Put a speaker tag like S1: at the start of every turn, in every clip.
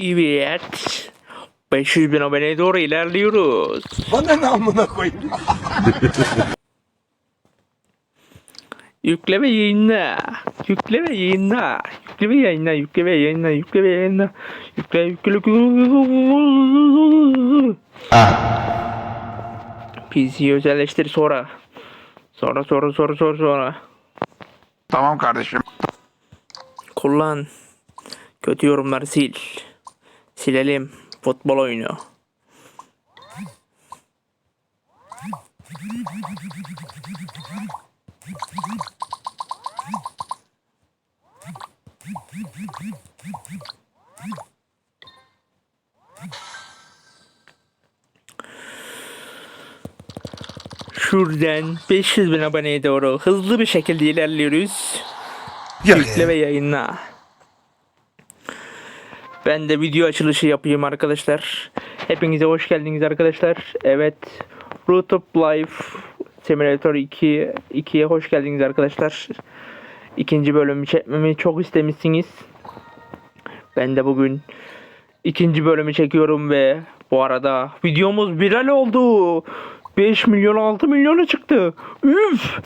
S1: Evet. 500 bin aboneye doğru ilerliyoruz.
S2: Bana ne amına koyayım?
S1: Yükle ve yayınla. Yükle ve yayınla. Yükle ve yayınla. Yükle ve yayınla. Yükle ve yayınla. Yükle yükle. PC özelleştir sonra. Sonra sonra sonra sonra sonra.
S2: Tamam kardeşim.
S1: Kullan. Kötü yorumları sil. Silelim. Futbol oyunu. Şuradan 500 bin aboneye doğru hızlı bir şekilde ilerliyoruz. Yükle ve yayınla. Ben de video açılışı yapayım arkadaşlar. Hepinize hoş geldiniz arkadaşlar. Evet. Rooftop Life Simulator 2 2'ye hoş geldiniz arkadaşlar. İkinci bölümü çekmemi çok istemişsiniz. Ben de bugün ikinci bölümü çekiyorum ve bu arada videomuz viral oldu. 5 milyon 6 milyona çıktı. Üf!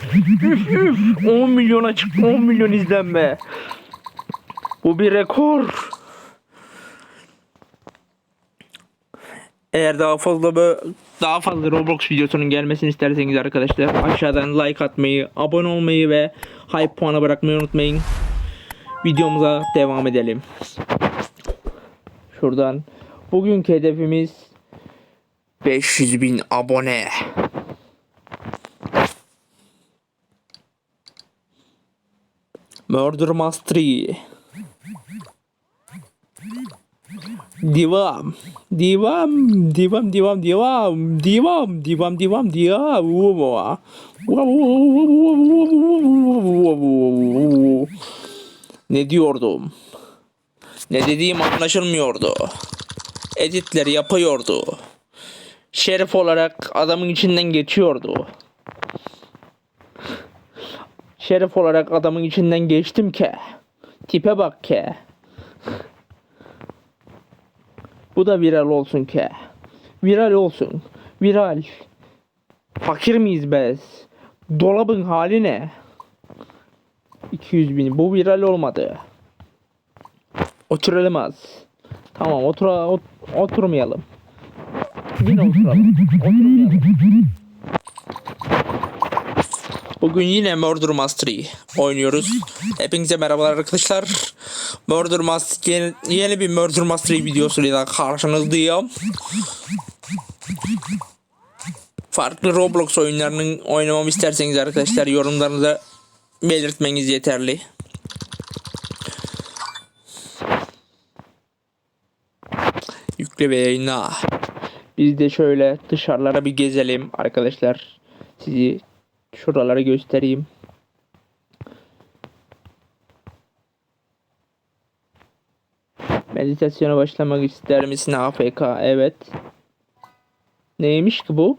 S1: Üf üf! 10 milyona çıktı. 10 milyon izlenme. Bu bir rekor. Eğer daha fazla böyle daha fazla Roblox videosunun gelmesini isterseniz arkadaşlar aşağıdan like atmayı, abone olmayı ve hype puanı bırakmayı unutmayın. Videomuza devam edelim. Şuradan bugünkü hedefimiz 500 bin abone. Murder Mastery. Devam. Devam. Devam, devam, devam. Devam, devam, devam, devam. Ne diyordum? Ne dediğim anlaşılmıyordu. Editleri yapıyordu. Şerif olarak adamın içinden geçiyordu. Şerif olarak adamın içinden geçtim ke. Tipe bak ke. Bu da viral olsun ke. Viral olsun. Viral. Fakir miyiz biz? Dolabın hali ne? 200 bin. Bu viral olmadı. Oturalım az. Tamam otura, ot- oturmayalım. Yine oturalım. Oturmayalım. Bugün yine Murder Mastery oynuyoruz. Hepinize merhabalar arkadaşlar. Murder Mastery yeni, yeni bir Murder Mastery videosuyla karşınızdayım. Farklı Roblox oyunlarının oynamamı isterseniz arkadaşlar yorumlarınızda belirtmeniz yeterli. Yükle ve yayına. Biz de şöyle dışarılara bir gezelim arkadaşlar. Sizi şuraları göstereyim. Meditasyona başlamak ister misin AFK? Evet. Neymiş ki bu?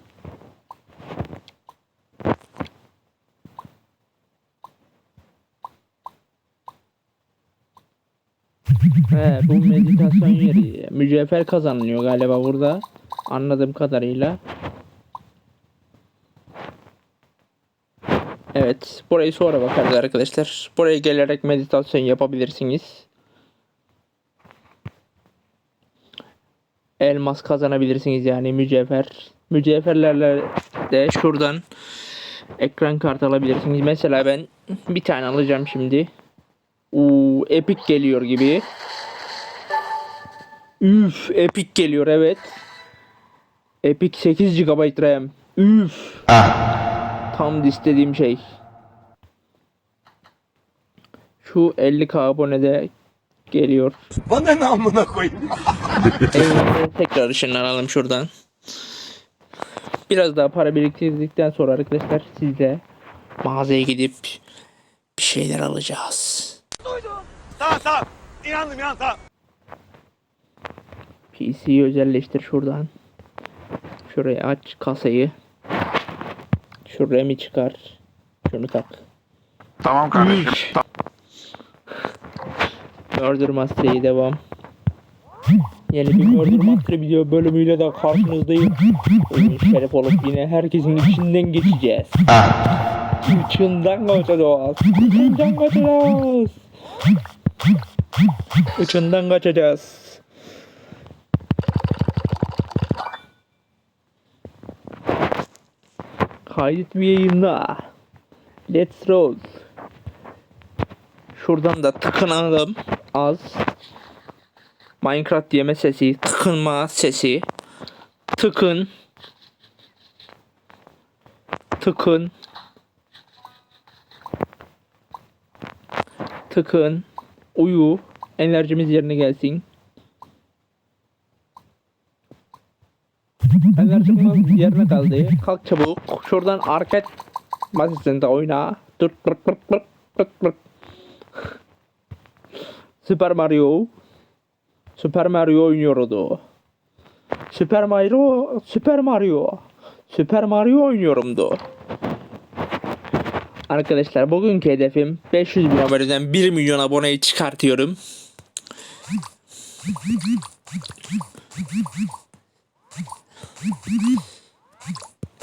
S1: He, bu meditasyon yeri. Mücevher kazanılıyor galiba burada. Anladığım kadarıyla. Evet. Burayı sonra bakarız arkadaşlar. Buraya gelerek meditasyon yapabilirsiniz. Elmas kazanabilirsiniz yani mücevher. Mücevherlerle de şuradan ekran kartı alabilirsiniz. Mesela ben bir tane alacağım şimdi. Uuu epic geliyor gibi. Üf epic geliyor evet. Epic 8 GB RAM. Üf. Tam da istediğim şey. Şu 50k abonede geliyor.
S2: Bana ne amına koyayım?
S1: Evimize tekrar ışınlanalım şuradan. Biraz daha para biriktirdikten sonra arkadaşlar sizle mağazaya gidip bir şeyler alacağız.
S2: Tamam tamam. İnandım inandım tamam.
S1: PC'yi özelleştir şuradan. Şuraya aç kasayı. Şu RAM'i çıkar. Şunu tak.
S2: Tamam kardeşim.
S1: Üç. Murder Mystery'ye devam. Yeni bir Murder Mystery video bölümüyle de karşınızdayım. Bugün şeref olup yine herkesin içinden geçeceğiz. İçinden kaçacağız. İçinden kaçacağız. İçinden kaçacağız. Kaydet bir yayında. Let's roll. Şuradan da tıkınalım az. Minecraft diyeme sesi, tıkınma sesi. Tıkın. Tıkın. Tıkın. Uyu. Enerjimiz yerine gelsin. Enerjimiz yerine kaldı. Kalk çabuk. Şuradan arcade basitinde oyna. Dur dur dur dur dur dur. Super Mario. Super Mario oynuyordu. Super Mario, Super Mario. Super Mario oynuyorumdu. Arkadaşlar bugünkü hedefim 500 bin aboneden 1 milyon aboneyi çıkartıyorum.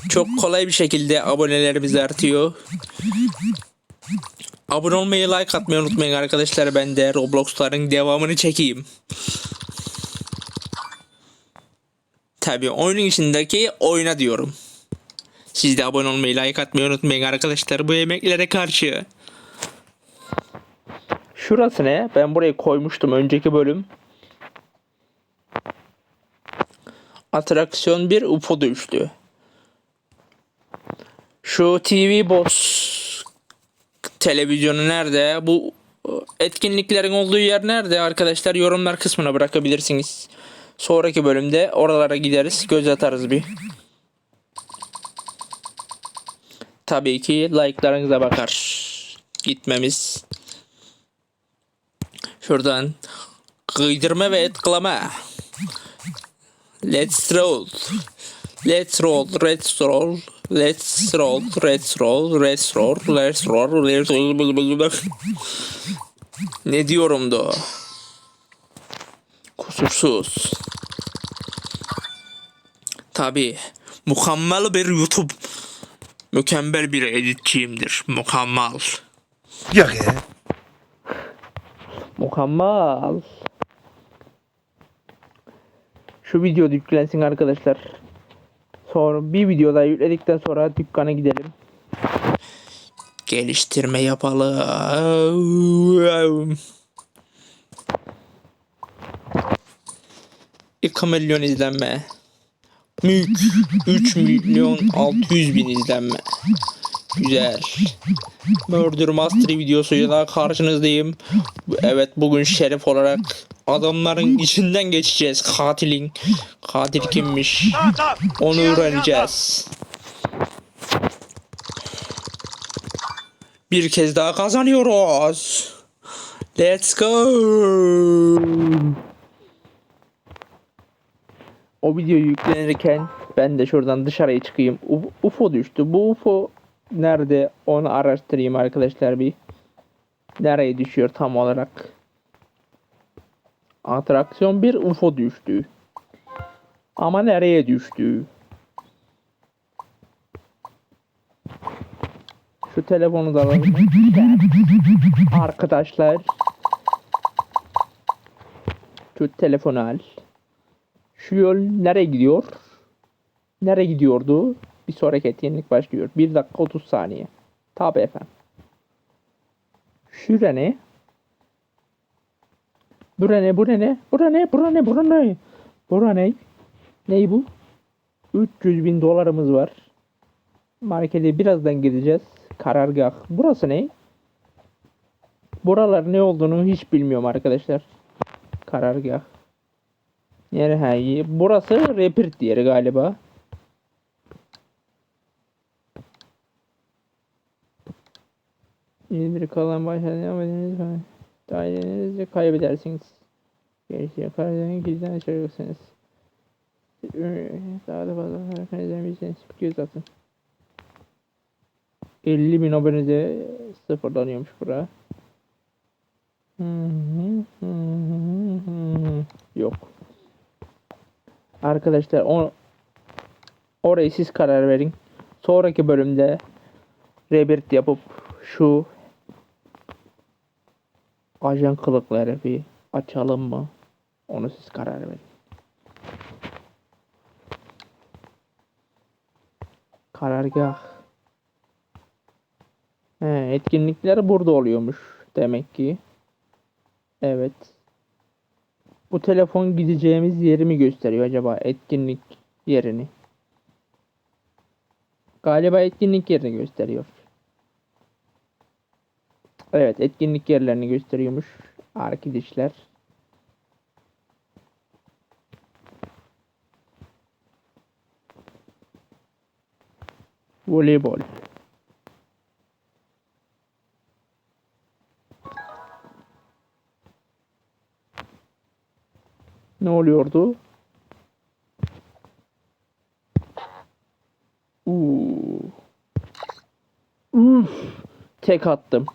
S1: Çok kolay bir şekilde abonelerimiz artıyor. Abone olmayı, like atmayı unutmayın arkadaşlar. Ben de Roblox'ların devamını çekeyim. Tabii oyunun içindeki oyuna diyorum. Siz de abone olmayı, like atmayı unutmayın arkadaşlar bu emeklere karşı. Şurası ne? Ben burayı koymuştum önceki bölüm. Atraksiyon bir UFO düştü. Şu TV Boss televizyonu nerede? Bu etkinliklerin olduğu yer nerede arkadaşlar? Yorumlar kısmına bırakabilirsiniz. Sonraki bölümde oralara gideriz, göz atarız bir. Tabii ki like'larınıza bakar. Gitmemiz. Şuradan kıydırma ve etkileme. Let's roll. Let's roll, let's roll, let's roll, let's roll, let's roll, let's roll, let's roll. Ne diyorum da? Kusursuz. Tabi mükemmel bir YouTube. Mükemmel bir editçiyimdir. Mükemmel.
S2: Yok ya.
S1: Mükemmel. Şu video yüklensin arkadaşlar. Sonra bir video daha yükledikten sonra dükkana gidelim. Geliştirme yapalım. 2 milyon izlenme. Mük 3 milyon 600 bin izlenme. Güzel. Murder Mastery videosuyla karşınızdayım. Evet bugün şeref olarak adamların içinden geçeceğiz. Katilin. Katil kimmiş? Onu öğreneceğiz. Bir kez daha kazanıyoruz. Let's go. O video yüklenirken ben de şuradan dışarıya çıkayım. UFO düştü. Bu UFO nerede onu araştırayım arkadaşlar bir. Nereye düşüyor tam olarak? Atraksiyon bir UFO düştü. Ama nereye düştü? Şu telefonu da alalım. Arkadaşlar. Şu telefonu al. Şu yol nereye gidiyor? Nereye gidiyordu? Bir sonraki etkinlik başlıyor. 1 dakika 30 saniye. Tabi efendim. Şura ne? Bura ne? Bura ne? Bura ne? Bura ne? Bura ne? Bura ne? Ney bu? 300 bin dolarımız var. Markete birazdan gideceğiz. Karargah. Burası ne? Buralar ne olduğunu hiç bilmiyorum arkadaşlar. Karargah. Yani ha, burası Report yeri galiba. İzmir kalan başlayan dairenizde kaybedersiniz. Gerçi Karadeniz'in gizden çıkarırsınız. Daha da fazla Karadeniz'den bir göz atın. 50 bin abonede sıfırlanıyormuş bura. Yok. Arkadaşlar o orayı siz karar verin. Sonraki bölümde rebirth yapıp şu ajan kılıkları bir açalım mı? Onu siz karar verin. Karargah. He, etkinlikler burada oluyormuş demek ki. Evet. Bu telefon gideceğimiz yeri mi gösteriyor acaba etkinlik yerini? Galiba etkinlik yerini gösteriyor. Evet, etkinlik yerlerini gösteriyormuş arkadaşlar. Voleybol. Ne oluyordu? Uuu. Uf. Tek attım.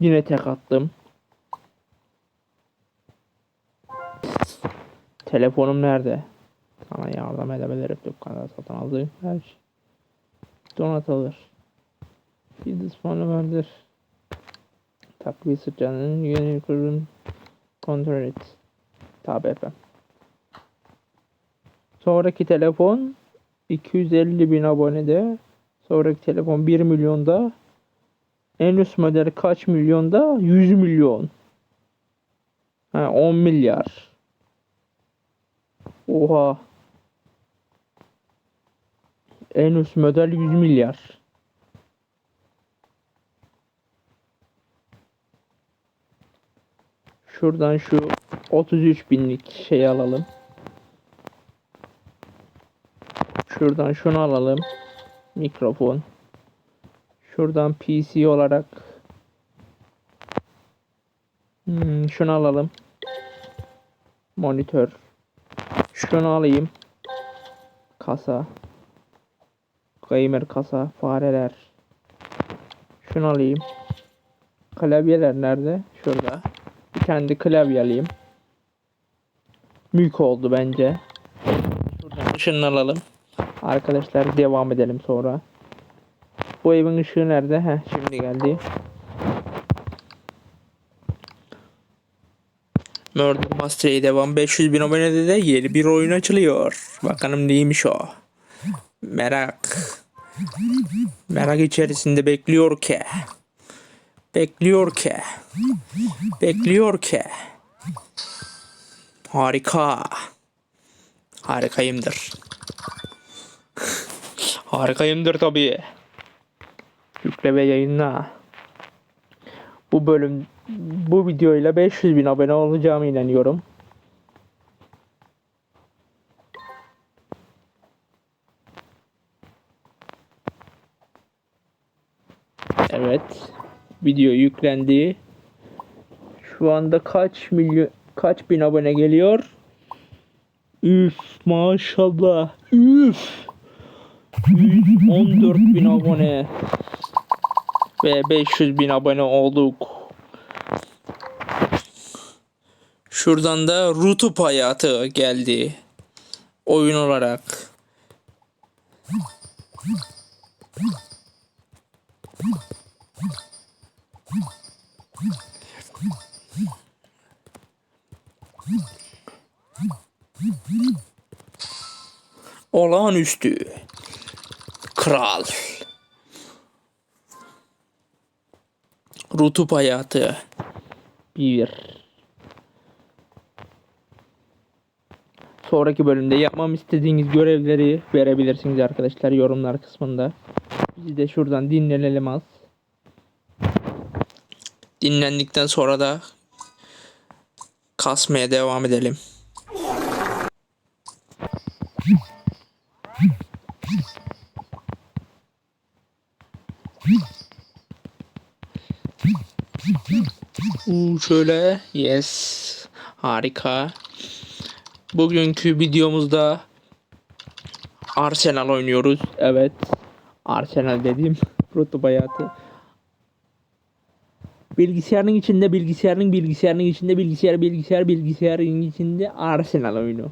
S1: Yine tek attım. Telefonum nerede? Sana yardım edebilirim dükkanda satın aldığım her şey. Donatılır. Yıldız puanı vardır. Takviye sıcağının yeni kurun kontrol et. Tabi efendim. Sonraki telefon 250 bin abonede. Sonraki telefon 1 milyonda. En üst model kaç milyonda? 100 milyon. Ha 10 milyar. Oha. En üst model 100 milyar. Şuradan şu 33 binlik şey alalım. Şuradan şunu alalım. Mikrofon. Şuradan PC olarak hmm, şunu alalım. Monitör. Şunu alayım. Kasa. Gamer kasa. Fareler. Şunu alayım. Klavyeler nerede? Şurada. Bir tane de klavye alayım. Mülk oldu bence. Şuradan ışığını alalım. Arkadaşlar devam edelim sonra. Bu evin ışığı nerede? Heh şimdi geldi. Murder Mystery'e devam 500 bin abonede de yeni bir oyun açılıyor. Bakalım neymiş o. Merak. Merak içerisinde bekliyor ki. Bekliyor ki. Bekliyor ki. Harika. Harikayımdır. Harikayımdır tabii. Yükle ve yayınla. Bu bölüm bu videoyla 500 bin abone olacağıma inanıyorum. Evet. Video yüklendi. Şu anda kaç milyon kaç bin abone geliyor? Üf maşallah. Üf. 114 bin abone ve 500 bin abone olduk. Şuradan da Rutup hayatı geldi. Oyun olarak. Olağanüstü. Kral. Rutup hayatı. Bir. Sonraki bölümde yapmam istediğiniz görevleri verebilirsiniz arkadaşlar yorumlar kısmında. Biz de şuradan dinlenelim az. Dinlendikten sonra da kasmaya devam edelim. Şöyle. Yes. Harika. Bugünkü videomuzda Arsenal oynuyoruz. Evet. Arsenal dediğim Rutup hayatı. Bilgisayarın içinde bilgisayarın bilgisayarın içinde bilgisayar bilgisayar bilgisayarın içinde Arsenal oyunu.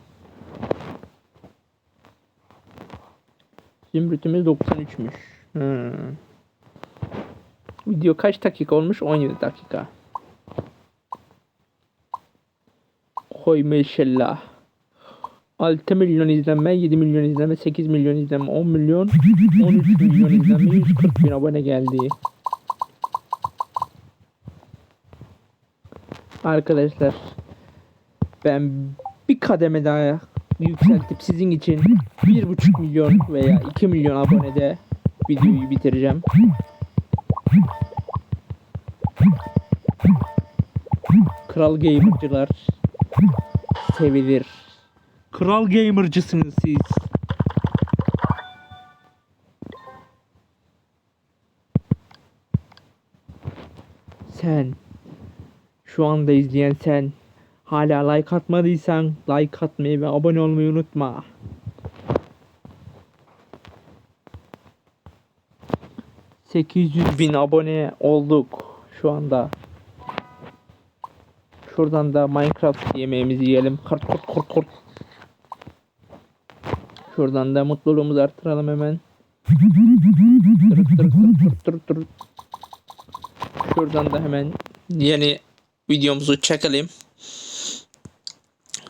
S1: Zümrütümüz 93'müş. Hmm. Video kaç dakika olmuş? 17 dakika. Koy maşallah. 6 milyon izlenme, 7 milyon izlenme, 8 milyon izlenme, 10 milyon, 13 milyon izlenme, 140 bin abone geldi. Arkadaşlar ben bir kademe daha yükseltip sizin için 1,5 milyon veya 2 milyon abonede videoyu bitireceğim. Kral gamercılar sevilir. Kral gamercısınız siz. Sen şu anda izleyen sen hala like atmadıysan like atmayı ve abone olmayı unutma. ...800 bin abone olduk şu anda. Şuradan da Minecraft yemeğimizi yiyelim. Kart kurt kurt kurt. Şuradan da mutluluğumuzu artıralım hemen. Şuradan da hemen yeni videomuzu çekelim.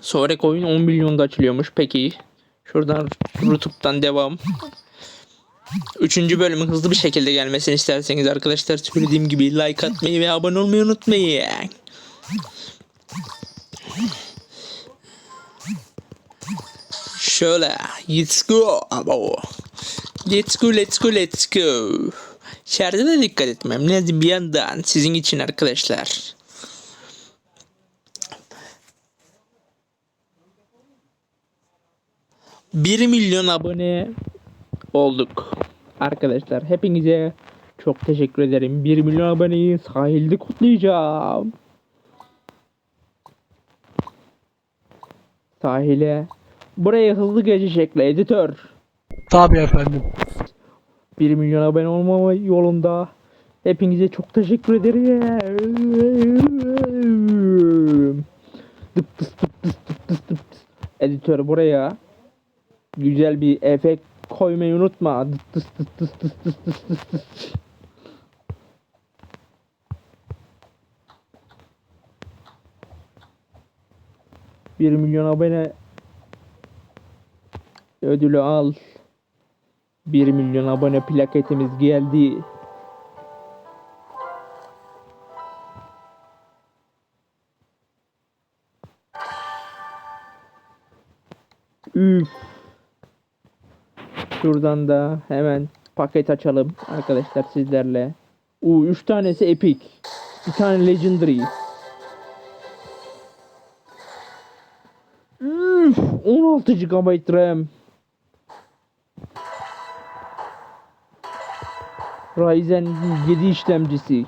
S1: Sonraki oyun 10 milyonda açılıyormuş. Peki. Şuradan YouTube'dan devam. Üçüncü bölümün hızlı bir şekilde gelmesini isterseniz arkadaşlar söylediğim gibi like atmayı ve abone olmayı unutmayın. Şöyle. Let's go. Abo. Let's go, let's go, let's go. Şerde de dikkat etmem lazım bir yandan sizin için arkadaşlar. Bir milyon abone olduk. Arkadaşlar hepinize çok teşekkür ederim. 1 milyon aboneyi sahilde kutlayacağım. Sahile. Burayı hızlı geçecekle editör.
S3: Tabi efendim.
S1: 1 milyon abone olmama yolunda. Hepinize çok teşekkür ederim. Dıp dıs dıp dıs dıp dıs dıp dıs. Editör buraya güzel bir efekt koymayı unutma. Dıt dıs dıt dıs dıs dıs dıs dıs dıs. Bir milyon abone ödülü al. 1 milyon abone plaketimiz geldi. Üf. Şuradan da hemen paket açalım arkadaşlar sizlerle. U 3 tanesi epic. Bir tane legendary. Üf, 16 GB RAM. Ryzen 7 işlemcisi.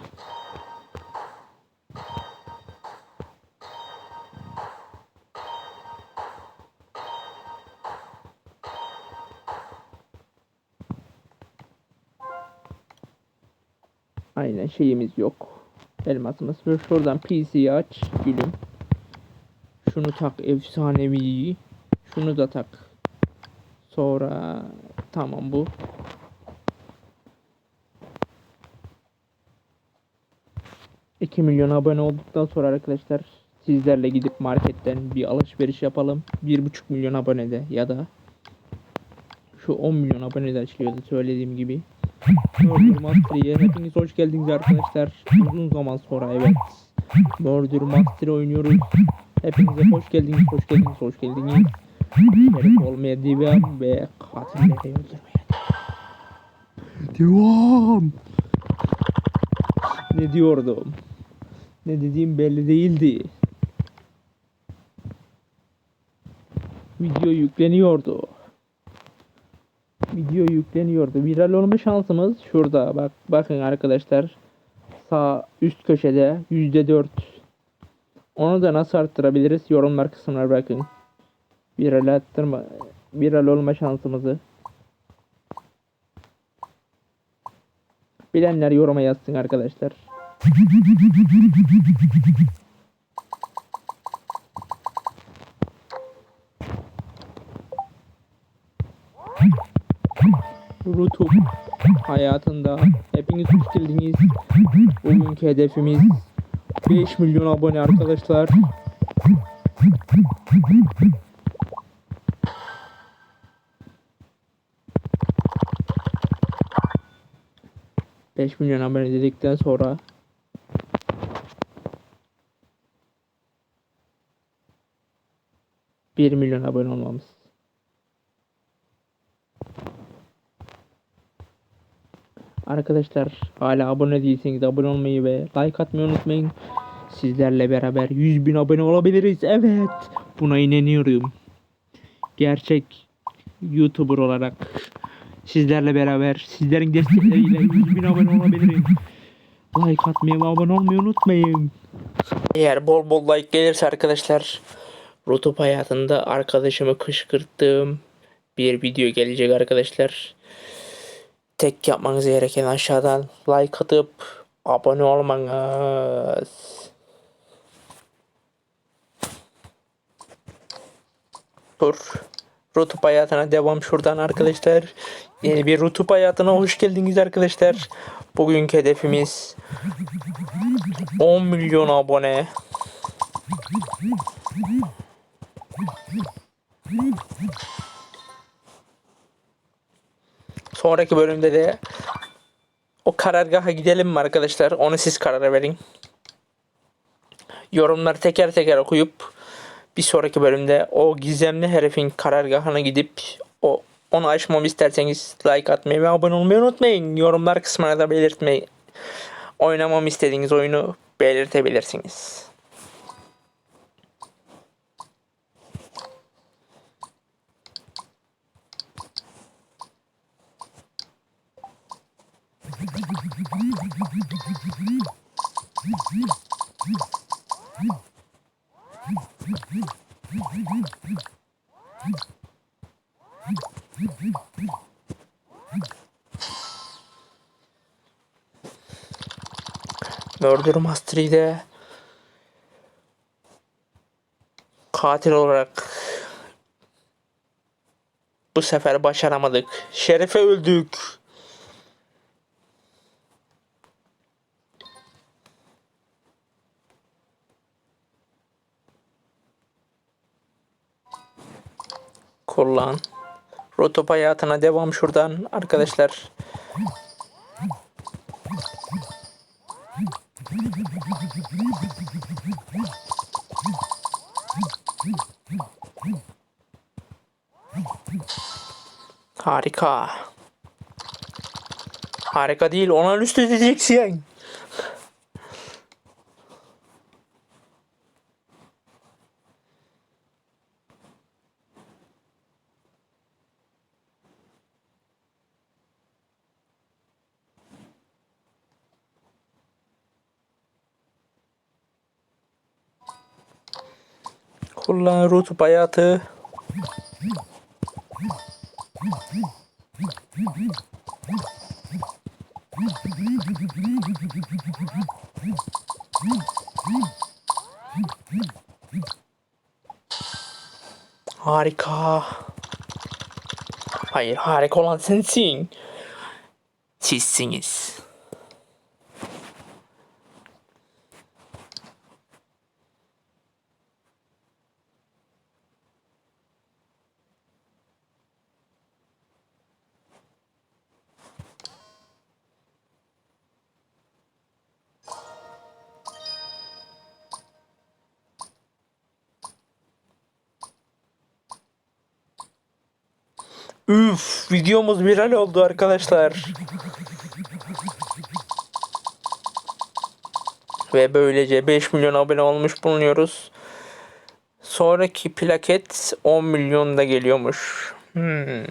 S1: Aynen şeyimiz yok. Elmasımız. Şuradan PC'yi aç gülüm. Şunu tak efsanevi. Şunu da tak. Sonra tamam bu. 2 milyon abone olduktan sonra arkadaşlar sizlerle gidip marketten bir alışveriş yapalım. 1,5 milyon abonede ya da şu 10 milyon abonede açılıyordu söylediğim gibi. Murder Mastery'e hepiniz hoş geldiniz arkadaşlar. Uzun zaman sonra evet. Murder Mastery oynuyoruz. Hepinize hoş geldiniz, hoş geldiniz, hoş geldiniz. Şerif olmaya devam ve katilleri öldürmeye devam. Ne diyordum? Ne dediğim belli değildi. Video yükleniyordu. Video yükleniyordu. Viral olma şansımız şurada. Bak bakın arkadaşlar. sağ üst köşede %4. Onu da nasıl arttırabiliriz? Yorumlar kısmına bırakın. Viral arttırma, viral olma şansımızı. Bilenler yoruma yazsın arkadaşlar. Rutup hayatında hepiniz hoş geldiniz. Bugünkü hedefimiz 5 milyon abone arkadaşlar. Beş milyon abone dedikten sonra bir milyon abone olmamız. Arkadaşlar hala abone değilseniz abone olmayı ve like atmayı unutmayın. Sizlerle beraber 100 bin abone olabiliriz. Evet. Buna inanıyorum. Gerçek YouTuber olarak sizlerle beraber sizlerin destekleriyle 100 bin abone olabilirim. Like atmayı ve abone olmayı unutmayın. Eğer bol bol like gelirse arkadaşlar Rutup hayatında arkadaşımı kışkırttığım bir video gelecek arkadaşlar. Tek yapmanız gereken aşağıdan like atıp abone olmanız. Dur. Rutup hayatına devam şuradan arkadaşlar. Yeni bir Rutup hayatına hoş geldiniz arkadaşlar. Bugünkü hedefimiz 10 milyon abone. Sonraki bölümde de o karargaha gidelim mi arkadaşlar? Onu siz karar verin. Yorumları teker teker okuyup bir sonraki bölümde o gizemli herifin karargahına gidip o onu açmamı isterseniz like atmayı ve abone olmayı unutmayın. Yorumlar kısmına da belirtmeyi. Oynamamı istediğiniz oyunu belirtebilirsiniz. Murder Mystery'de katil olarak bu sefer başaramadık. Şerefe öldük. Kullan. Rotop hayatına devam şuradan arkadaşlar. Harika. Harika değil, ona üst edeceksin. Rutub hayatı. Harika. Hayır harika olan sensin. Sizsiniz. Üf, videomuz viral oldu arkadaşlar. Ve böylece 5 milyon abone olmuş bulunuyoruz. Sonraki plaket 10 milyon da geliyormuş. Hmm.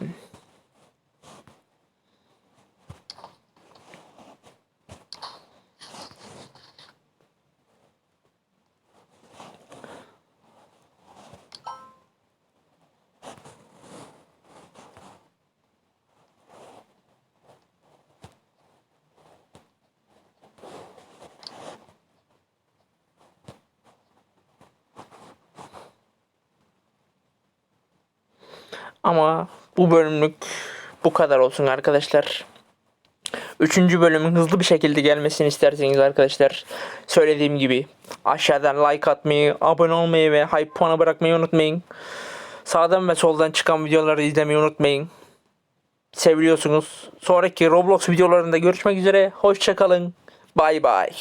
S1: Ama bu bölümlük bu kadar olsun arkadaşlar. Üçüncü bölümün hızlı bir şekilde gelmesini isterseniz arkadaşlar söylediğim gibi aşağıdan like atmayı, abone olmayı ve hype puanı bırakmayı unutmayın. Sağdan ve soldan çıkan videoları izlemeyi unutmayın. Seviliyorsunuz. Sonraki Roblox videolarında görüşmek üzere. Hoşçakalın. Bay bay.